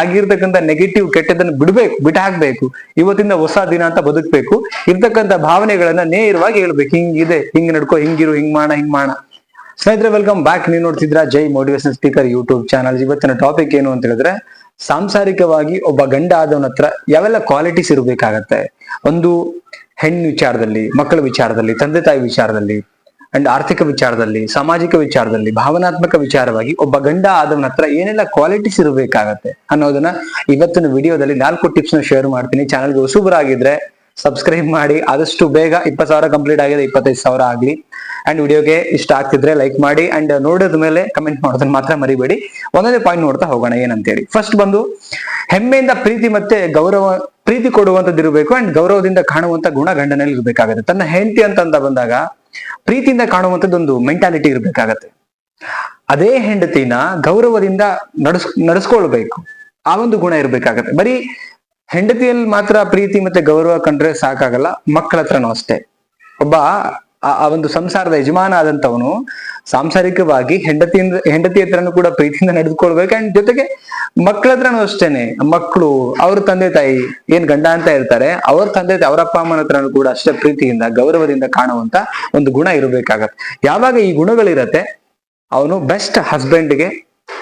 ಆಗಿರ್ತಕ್ಕಂಥ ನೆಗೆಟಿವ್ ಕೆಟ್ಟದನ್ನು ಬಿಡ್ಬೇಕು ಬಿಟ್ಟು ಹಾಕ್ಬೇಕು ಇವತ್ತಿಂದ ಹೊಸ ದಿನ ಅಂತ ಬದುಕ್ಬೇಕು. ಇರ್ತಕ್ಕಂಥ ಭಾವನೆಗಳನ್ನ ನೇರವಾಗಿ ಹೇಳ್ಬೇಕು. ಹಿಂಗಿದೆ, ಹಿಂಗ್ ನಡ್ಕೋ, ಹಿಂಗಿರು, ಹಿಂಗ್ ಮಾಡ ಹಿಂಗ್ ಮಾಡ. ಸ್ನೇಹಿತರೆ ವೆಲ್ಕಮ್ ಬ್ಯಾಕ್ ನೀವು ನೋಡ್ತಿದ್ರ Jai motivation speaker YouTube channel ಇವತ್ತಿನ ಟಾಪಿಕ್ ಏನು ಅಂತ ಹೇಳಿದ್ರೆ, ಸಾಂಸಾರಿಕವಾಗಿ ಒಬ್ಬ ಗಂಡ ಆದವನ ಹತ್ರ ಯಾವೆಲ್ಲ ಕ್ವಾಲಿಟೀಸ್ ಇರಬೇಕಾಗತ್ತೆ? ಒಂದು ಹೆಣ್ಣು ವಿಚಾರದಲ್ಲಿ, ಮಕ್ಕಳ ವಿಚಾರದಲ್ಲಿ, ತಂದೆ ತಾಯಿ ವಿಚಾರದಲ್ಲಿ. ಅಂಡ್ ಆರ್ಥಿಕ ವಿಚಾರದಲ್ಲಿ, ಸಾಮಾಜಿಕ ವಿಚಾರದಲ್ಲಿ, ಭಾವನಾತ್ಮಕ ವಿಚಾರವಾಗಿ ಒಬ್ಬ ಗಂಡ ಆದವನ ಹತ್ರ ಏನೆಲ್ಲ ಕ್ವಾಲಿಟೀಸ್ ಇರಬೇಕಾಗತ್ತೆ ಅನ್ನೋದನ್ನ ಇವತ್ತಿನ ವಿಡಿಯೋದಲ್ಲಿ ನಾಲ್ಕು ಟಿಪ್ಸ್ನ ಶೇರ್ ಮಾಡ್ತೀನಿ. ಚಾನಲ್ಗೆ ಆಗಿದ್ರೆ ಸಬ್ಸ್ಕ್ರೈಬ್ ಮಾಡಿ. ಆದಷ್ಟು ಬೇಗ ಇಪ್ಪತ್ತು ಸಾವಿರ ಕಂಪ್ಲೀಟ್ ಆಗಿದೆ, ಇಪ್ಪತ್ತೈದು ಸಾವಿರ ಆಗ್ಲಿ. ಅಂಡ್ ವಿಡಿಯೋಗೆ ಇಷ್ಟ ಆಗ್ತಿದ್ರೆ ಲೈಕ್ ಮಾಡಿ. ಅಂಡ್ ನೋಡಿದ ಮೇಲೆ ಕಮೆಂಟ್ ಮಾಡೋದನ್ನ ಮಾತ್ರ ಮರಿಬೇಡಿ. ಒಂದೊಂದೇ ಪಾಯಿಂಟ್ ನೋಡ್ತಾ ಹೋಗೋಣ, ಏನಂತೇಳಿ. ಫಸ್ಟ್ ಬಂದು, ಹೆಮ್ಮೆಯಿಂದ ಪ್ರೀತಿ ಮತ್ತೆ ಗೌರವ, ಪ್ರೀತಿ ಕೊಡುವಂತದ್ದು ಇರಬೇಕು. ಅಂಡ್ ಗೌರವದಿಂದ ಕಾಣುವಂತ ಗುಣ ಗಂಡನಲ್ಲಿ ಇರಬೇಕಾಗುತ್ತೆ. ತನ್ನ ಹೆಂಡತಿ ಅಂತ ಬಂದಾಗ ಪ್ರೀತಿಯಿಂದ ಕಾಣುವಂಥದ್ದೊಂದು ಮೆಂಟಾಲಿಟಿ ಇರಬೇಕಾಗತ್ತೆ. ಅದೇ ಹೆಂಡತಿನ ಗೌರವದಿಂದ ನಡೆಸ್, ನಡೆಸ್ಕೊಳ್ಬೇಕು. ಆ ಒಂದು ಗುಣ ಇರ್ಬೇಕಾಗತ್ತೆ. ಬರೀ ಹೆಂಡತಿಯಲ್ಲಿ ಮಾತ್ರ ಪ್ರೀತಿ ಮತ್ತೆ ಗೌರವ ಕಂಡ್ರೆ ಸಾಕಾಗಲ್ಲ ಮಕ್ಕಳ ಹತ್ರನೂ ಅಷ್ಟೇ. ಒಬ್ಬ ಆ- ಒಂದು ಸಂಸಾರದ ಯಜಮಾನ ಆದಂತವನು ಸಾಂಸಾರಿಕವಾಗಿ ಹೆಂಡತಿಯಿಂದ ಹೆಂಡತಿ ಹತ್ರನೂ ಕೂಡ ಪ್ರೀತಿಯಿಂದ ನಡೆದುಕೊಳ್ಬೇಕು. ಅಂಡ್ ಜೊತೆಗೆ ಮಕ್ಕಳ ಹತ್ರನೂ ಅಷ್ಟೇನೆ. ಮಕ್ಕಳು ಅವ್ರ ತಂದೆ ತಾಯಿ ಏನ್ ಗಂಡ ಅಂತ ಇರ್ತಾರೆ, ಅವ್ರ ತಂದೆ ತಾಯಿ, ಅವ್ರ ಅಪ್ಪ ಅಮ್ಮನ ಹತ್ರನೂ ಕೂಡ ಅಷ್ಟೇ ಪ್ರೀತಿಯಿಂದ, ಗೌರವದಿಂದ ಕಾಣುವಂತ ಒಂದು ಗುಣ ಇರಬೇಕಾಗತ್ತೆ. ಯಾವಾಗ ಈ ಗುಣಗಳಿರತ್ತೆ, ಅವನು ಬೆಸ್ಟ್ ಹಸ್ಬೆಂಡ್ಗೆ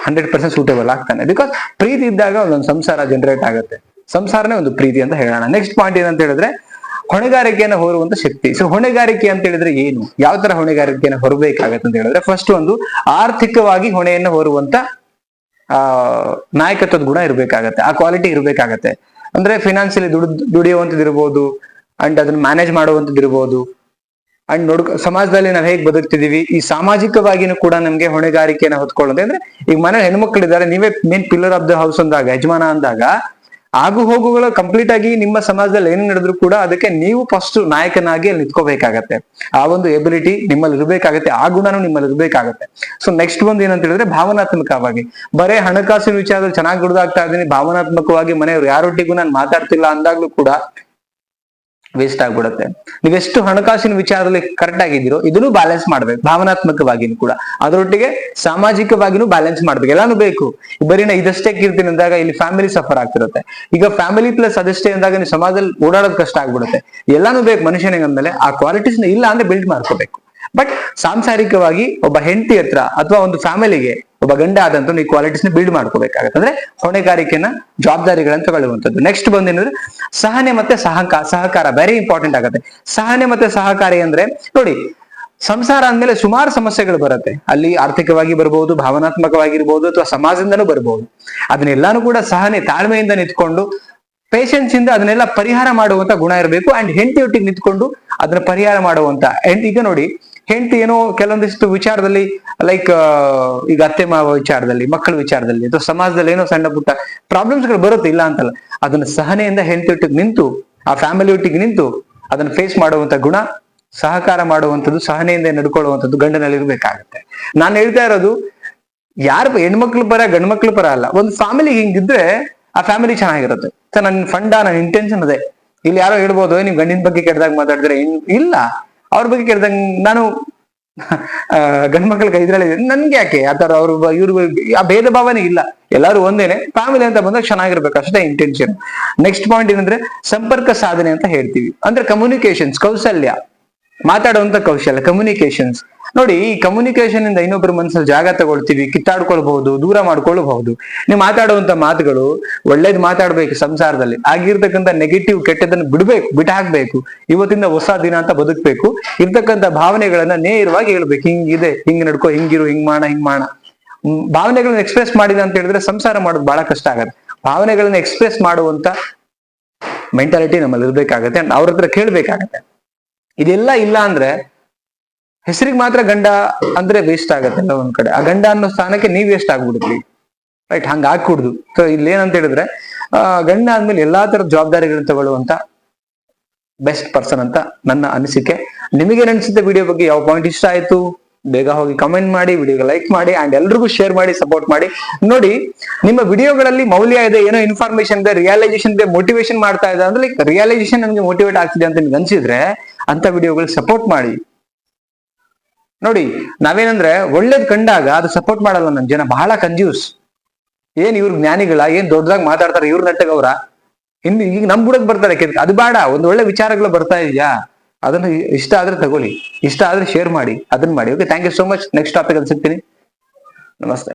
ಹಂಡ್ರೆಡ್ ಪರ್ಸೆಂಟ್ ಸೂಟೇಬಲ್ ಆಗ್ತಾನೆ. ಬಿಕಾಸ್ ಪ್ರೀತಿ ಇದ್ದಾಗ ಒಂದೊಂದು ಸಂಸಾರ ಜನರೇಟ್ ಆಗುತ್ತೆ. ಸಂಸಾರನೇ ಒಂದು ಪ್ರೀತಿ ಅಂತ ಹೇಳೋಣ. ನೆಕ್ಸ್ಟ್ ಪಾಯಿಂಟ್ ಏನಂತ ಹೇಳಿದ್ರೆ ಹೊಣೆಗಾರಿಕೆಯನ್ನು ಹೊರುವಂತ ಶಕ್ತಿ. ಸೊ ಹೊಣೆಗಾರಿಕೆ ಅಂತ ಹೇಳಿದ್ರೆ ಏನು? ಯಾವ ತರ ಹೊಣೆಗಾರಿಕೆಯನ್ನು ಹೊರಬೇಕಾಗತ್ತೆ ಅಂತ ಹೇಳಿದ್ರೆ ಫಸ್ಟ್ ಒಂದು ಆರ್ಥಿಕವಾಗಿ ಹೊಣೆಯನ್ನು ಹೊರುವಂತ, ಆ, ನಾಯಕತ್ವದ ಗುಣ ಇರ್ಬೇಕಾಗತ್ತೆ. ಆ ಕ್ವಾಲಿಟಿ ಇರ್ಬೇಕಾಗತ್ತೆ. ಅಂದ್ರೆ ಫಿನಾನ್ಸಿಯಲಿ ದುಡ್ ದುಡಿಯುವಂತದ್ದು ಇರ್ಬೋದು ಅಂಡ್ ಅದನ್ನ ಮ್ಯಾನೇಜ್ ಮಾಡುವಂತದ್ದು ಇರ್ಬೋದು ಅಂಡ್ ನೋಡ್, ಸಮಾಜದಲ್ಲಿ ನಾವು ಹೇಗೆ ಬದುಕ್ತಿದೀವಿ ಈ ಸಾಮಾಜಿಕವಾಗಿನೂ ಕೂಡ ನಮ್ಗೆ ಹೊಣೆಗಾರಿಕೆಯನ್ನು ಹೊತ್ಕೊಳ್ಳೋದು ಅಂದ್ರೆ ಈಗ ಮನೆ ಹೆಣ್ಮಕ್ಳಿದ್ದಾರೆ, ನೀವೇ main pillar of the house ಅಂದಾಗ, ಯಜಮಾನ ಅಂದಾಗ ಆಗು ಹೋಗುಗಳು ಕಂಪ್ಲೀಟ್ ಆಗಿ ನಿಮ್ಮ ಸಮಾಜದಲ್ಲಿ ಏನು ನಡೆದ್ರು ಕೂಡ ಅದಕ್ಕೆ ನೀವು ಫಸ್ಟ್ ನಾಯಕನಾಗಿ ಅಲ್ಲಿ ನಿಂತ್ಕೋಬೇಕಾಗತ್ತೆ. ಆ ಒಂದು ಎಬಿಲಿಟಿ ನಿಮ್ಮಲ್ಲಿ ಇರಬೇಕಾಗತ್ತೆ, ಆ ಗುಣನೂ ನಿಮ್ಮಲ್ಲಿ ಇರಬೇಕಾಗತ್ತೆ. ಸೊ ನೆಕ್ಸ್ಟ್ ಒಂದು ಏನಂತ ಹೇಳಿದ್ರೆ ಭಾವನಾತ್ಮಕವಾಗಿ. ಬರೇ ಹಣಕಾಸಿನ ವಿಚಾರದಲ್ಲಿ ಚೆನ್ನಾಗಿ ದುಡ್ದಾಗ್ತಾ ಇದ್ದೀನಿ, ಭಾವನಾತ್ಮಕವಾಗಿ ಮನೆಯವರು ಯಾರೊಟ್ಟಿಗೂ ನಾನು ಮಾತಾಡ್ತಿಲ್ಲ ಅಂದಾಗ್ಲೂ ಕೂಡ ವೇಸ್ಟ್ ಆಗ್ಬಿಡುತ್ತೆ. ನೀವೆಷ್ಟು ಹಣಕಾಸಿನ ವಿಚಾರದಲ್ಲಿ ಕರೆಕ್ಟ್ ಆಗಿದ್ದೀರೋ ಇದನ್ನು ಬ್ಯಾಲೆನ್ಸ್ ಮಾಡ್ಬೇಕು. ಭಾವನಾತ್ಮಕವಾಗಿನೂ ಕೂಡ. ಅದರೊಟ್ಟಿಗೆ ಸಾಮಾಜಿಕವಾಗಿನೂ ಬ್ಯಾಲೆನ್ಸ್ ಮಾಡ್ಬೇಕು. ಎಲ್ಲಾನು ಬೇಕು. ಬರೀ ನಾ ಇದಷ್ಟೇ ಕೀರ್ತೀನಿ ಅಂದಾಗ ಇಲ್ಲಿ ಫ್ಯಾಮಿಲಿ ಸಫರ್ ಆಗ್ತಿರುತ್ತೆ. ಈಗ ಫ್ಯಾಮಿಲಿ ಪ್ಲಸ್ ಅದಷ್ಟೇ ಅಂದಾಗ ನೀವು ಸಮಾಜದಲ್ಲಿ ಓಡಾಡೋದು ಕಷ್ಟ ಆಗ್ಬಿಡುತ್ತೆ. ಎಲ್ಲಾನು ಬೇಕು. ಮನುಷ್ಯನಿಗೆ ಅಂದ್ಮೇಲೆ ಆ ಕ್ವಾಲಿಟೀಸ್ ಇಲ್ಲ ಅಂದ್ರೆ ಬಿಲ್ಡ್ ಮಾಡ್ಕೋಬೇಕು. ಬಟ್ ಸಾಂಸಾರಿಕವಾಗಿ ಒಬ್ಬ ಹೆಂಡತಿ ಹತ್ರ ಅಥವಾ ಒಂದು ಫ್ಯಾಮಿಲಿಗೆ ಒಬ್ಬ ಗಂಡ ಆದಂತ ಈ ಕ್ವಾಲಿಟೀಸ್ನ ಬಿಲ್ಡ್ ಮಾಡ್ಕೋಬೇಕಾಗತ್ತೆ. ಅಂದ್ರೆ ಹೊಣೆಗಾರಿಕೆನ ಜವಾಬ್ದಾರಿಗಳನ್ನ ತಗೊಳ್ಳುವಂಥದ್ದು. ನೆಕ್ಸ್ಟ್ ಬಂದೇನಂದ್ರೆ ಸಹನೆ ಮತ್ತೆ ಸಹಕಾರ ಸಹಕಾರ ವೆರಿ ಇಂಪಾರ್ಟೆಂಟ್ ಆಗುತ್ತೆ. ಸಹನೆ ಮತ್ತೆ ಸಹಕಾರಿ ಅಂದ್ರೆ ನೋಡಿ, ಸಂಸಾರ ಅಂದ್ಮೇಲೆ ಸುಮಾರು ಸಮಸ್ಯೆಗಳು ಬರುತ್ತೆ. ಅಲ್ಲಿ ಆರ್ಥಿಕವಾಗಿ ಬರಬಹುದು ಭಾವನಾತ್ಮಕವಾಗಿರ್ಬೋದು ಅಥವಾ ಸಮಾಜದಿಂದನೂ ಬರಬಹುದು ಅದನ್ನೆಲ್ಲಾನು ಕೂಡ ಸಹನೆ, ತಾಳ್ಮೆಯಿಂದ ನಿಂತ್ಕೊಂಡು ಪೇಷನ್ಸ್ ಇಂದ ಅದನ್ನೆಲ್ಲ ಪರಿಹಾರ ಮಾಡುವಂತ ಗುಣ ಇರಬೇಕು. ಅಂಡ್ ಹೆಂಟಿ ಒಟ್ಟಿಗೆ ನಿಂತ್ಕೊಂಡು ಅದನ್ನ ಪರಿಹಾರ ಮಾಡುವಂತ. ಈಗ ನೋಡಿ ಹೆಂಡತಿ ಏನೋ ಕೆಲವೊಂದಿಷ್ಟು ವಿಚಾರದಲ್ಲಿ ಲೈಕ್ ಈಗ ಅತ್ತೆ ಮಾವ ವಿಚಾರದಲ್ಲಿ ಮಕ್ಕಳ ವಿಚಾರದಲ್ಲಿ ಅಥವಾ ಸಮಾಜದಲ್ಲಿ ಏನೋ ಸಣ್ಣ ಪುಟ್ಟ ಪ್ರಾಬ್ಲಮ್ಸ್ಗಳು ಬರುತ್ತೆ ಇಲ್ಲ ಅಂತಲ್ಲ ಅದನ್ನ ಸಹನೆಯಿಂದ ಹೆಂಡತಿ ಒಟ್ಟಿಗೆ ನಿಂತು ಆ ಫ್ಯಾಮಿಲಿ ಒಟ್ಟಿಗೆ ನಿಂತು ಅದನ್ನ ಫೇಸ್ ಮಾಡುವಂತ ಗುಣ ಸಹಕಾರ ಮಾಡುವಂಥದ್ದು ಸಹನೆಯಿಂದ ನಡ್ಕೊಳ್ಳುವಂಥದ್ದು ಗಂಡನಲ್ಲಿ ಇರಬೇಕಾಗುತ್ತೆ. ನಾನು ಹೇಳ್ತಾ ಇರೋದು ಯಾರ ಹೆಣ್ಮಕ್ಳು ಪರ ಗಂಡ್ಮಕ್ಳು ಪರ ಅಲ್ಲ ಒಂದು ಫ್ಯಾಮಿಲಿ ಹಿಂಗಿದ್ರೆ ಆ ಫ್ಯಾಮಿಲಿ ಚೆನ್ನಾಗಿರುತ್ತೆ. ಸರ್ ನನ್ನ ಫಂಡ ನನ್ನ ಇಂಟೆನ್ಷನ್ ಅದೇ. ಇಲ್ಲಿ ಯಾರೋ ಹೇಳ್ಬೋದು "ಏ, ನೀವು ಗಂಡಿನ ಬಗ್ಗೆ ಕೆಟ್ಟದಾಗ ಮಾತಾಡಿದ್ರೆ ಇಲ್ಲ. ಅವ್ರ ಬಗ್ಗೆ ಕೇಳ್ದಂಗೆ ನಾನು ಗಂಡ್ ಮಕ್ಳಿಗೆ ಇದ್ರಲ್ಲಿ ನನ್ಗೆ ಯಾಕೆ? ಆತರ ಅವ್ರ ಇವ್ರ ಆ ಭೇದ ಭಾವನೆ ಇಲ್ಲ. ಎಲ್ಲಾರು ಒಂದೇನೆ ಫ್ಯಾಮಿಲಿ ಅಂತ ಬಂದಾಗ ಚೆನ್ನಾಗಿರ್ಬೇಕು, ಅಷ್ಟೇ ಇಂಟೆನ್ಷನ್ ನೆಕ್ಸ್ಟ್ ಪಾಯಿಂಟ್ ಏನಂದ್ರೆ, ಸಂಪರ್ಕ ಸಾಧನೆ ಅಂತ ಹೇಳ್ತೀವಿ. ಅಂದ್ರೆ ಕಮ್ಯುನಿಕೇಶನ್ಸ್ ಕೌಶಲ್ಯ. ಮಾತಾಡುವಂತ ಕೌಶಲ್ಯ ಕಮ್ಯುನಿಕೇಶನ್ಸ್ ನೋಡಿ, ಈ ಕಮ್ಯುನಿಕೇಶನ್ ಇಂದ ಇನ್ನೊಬ್ಬರ ಮನಸ್ಸಲ್ಲಿ ಜಾಗ ತಗೊಳ್ತೀವಿ, ಕಿತ್ತಾಡ್ಕೊಳ್ಬಹುದು, ದೂರ ಮಾಡ್ಕೊಳ್ಬಹುದು. ನೀವು ಮಾತಾಡುವಂತ ಮಾತುಗಳು, ಒಳ್ಳೇದು ಮಾತಾಡ್ಬೇಕು ಸಂಸಾರದಲ್ಲಿ. ಆಗಿರ್ತಕ್ಕಂಥ ನೆಗೆಟಿವ್ ಕೆಟ್ಟದನ್ನು ಬಿಡ್ಬೇಕು ಬಿಟ್ಟು ಹಾಕ್ಬೇಕು ಇವತ್ತಿಂದ ಹೊಸ ದಿನ ಅಂತ ಬದುಕಬೇಕು. ಇರ್ತಕ್ಕಂಥ ಭಾವನೆಗಳನ್ನ ನೇರವಾಗಿ ಹೇಳ್ಬೇಕು, ಹಿಂಗಿದೆ, ಹಿಂಗ್ ನಡ್ಕೋ, ಹಿಂಗಿರು, ಹಿಂಗ್ ಮಾಡ ಹಿಂಗ್ ಮಾಡ. ಭಾವನೆಗಳನ್ನ ಎಕ್ಸ್ಪ್ರೆಸ್ ಮಾಡಿದ ಅಂತ ಹೇಳಿದ್ರೆ ಸಂಸಾರ ಮಾಡೋದು ಬಹಳ ಕಷ್ಟ ಆಗತ್ತೆ. ಭಾವನೆಗಳನ್ನ ಎಕ್ಸ್ಪ್ರೆಸ್ ಮಾಡುವಂತ ಮೆಂಟಾಲಿಟಿ ನಮ್ಮಲ್ಲಿ ಇರ್ಬೇಕಾಗತ್ತೆ. ಅಂಡ್ ಅವ್ರ ಹತ್ರ ಕೇಳ್ಬೇಕಾಗತ್ತೆ. ಇದೆಲ್ಲ ಇಲ್ಲ ಅಂದ್ರೆ ಹೆಸರಿಗೆ ಮಾತ್ರ ಗಂಡ ಅಂದ್ರೆ ವೇಸ್ಟ್ ಆಗತ್ತೆ ಅಲ್ಲ ಒಂದ್ ಕಡೆ. ಆ ಗಂಡ ಅನ್ನೋ ಸ್ಥಾನಕ್ಕೆ ನೀವ್ ವೇಸ್ಟ್ ಆಗ್ಬಿಡುತ್ರಿ. ರೈಟ್ ಹಂಗ ಹಾಕ್ಬಿಡುದು ಸೊ ಇಲ್ಲಿ ಏನಂತ ಹೇಳಿದ್ರೆ ಆ, ಗಂಡ ಆದ್ಮೇಲೆ ಎಲ್ಲಾ ತರದ ಜವಾಬ್ದಾರಿಗಳನ್ನ ತಗೊಳ್ಳುವಂತ ಬೆಸ್ಟ್ ಪರ್ಸನ್ ಅಂತ ನನ್ನ ಅನಿಸಿಕೆ. ನಿಮಗೆ ಅನಿಸುತ್ತೆ ವಿಡಿಯೋ ಬಗ್ಗೆ ಯಾವ ಪಾಯಿಂಟ್ ಇಷ್ಟ ಆಯ್ತು? ಬೇಗ ಹೋಗಿ ಕಮೆಂಟ್ ಮಾಡಿ ವಿಡಿಯೋಗೆ ಲೈಕ್ ಮಾಡಿ ಅಂಡ್ ಎಲ್ರಿಗೂ ಶೇರ್ ಮಾಡಿ ಸಪೋರ್ಟ್ ಮಾಡಿ. ನೋಡಿ ನಿಮ್ಮ ವಿಡಿಯೋಗಳಲ್ಲಿ ಮೌಲ್ಯ ಇದೆ ಏನೋ ಇನ್ಫಾರ್ಮೇಶನ್ ಇದೆ ರಿಯಲೈಸೇಷನ್ ಇದೆ ಮೋಟಿವೇಶನ್ ಮಾಡ್ತಾ ಇದೆ. ಅಂದ್ರೆ ಲೈಕ್ ರಿಯಲೈಸೇಷನ್ ನಮಗೆ ಮೋಟಿವೇಟ್ ಆಗ್ತಿದೆ ಅಂತ ನಿಮ್ಗೆ ಅನ್ಸಿದ್ರೆ ಅಂತ ವಿಡಿಯೋಗಳು ಸಪೋರ್ಟ್ ಮಾಡಿ. ನೋಡಿ, ನಾವೇನಂದ್ರೆ ಒಳ್ಳೇದ್ ಕಂಡಾಗ ಅದು ಸಪೋರ್ಟ್ ಮಾಡಲ್ಲ ನಮ್ ಜನ, ಬಹಳ ಕನ್ಫ್ಯೂಸ್ ಏನ್ ಇವ್ರ ಜ್ಞಾನಿಗಳ, ಏನ್ ದೊಡ್ಡದಾಗಿ ಮಾತಾಡ್ತಾರೆ ಇವ್ರ ನಟ್ಟಗವ್ರ ಇನ್ನು ಈಗ ನಮ್ ಬುಡಕ್ ಬರ್ತಾರೆ. ಅದು ಬೇಡ, ಒಂದ್ ಒಳ್ಳೆ ವಿಚಾರಗಳು ಬರ್ತಾ ಇದೆಯಾ? ಅದನ್ನ ಇಷ್ಟ ಆದ್ರೆ ತಗೊಳ್ಳಿ, ಇಷ್ಟ ಆದ್ರೆ ಶೇರ್ ಮಾಡಿ ಅದನ್ನ ಮಾಡಿ. Okay thank you so much next topic ಅಲ್ಲಿ ಸಿಗ್ತೀನಿ. ನಮಸ್ತೆ.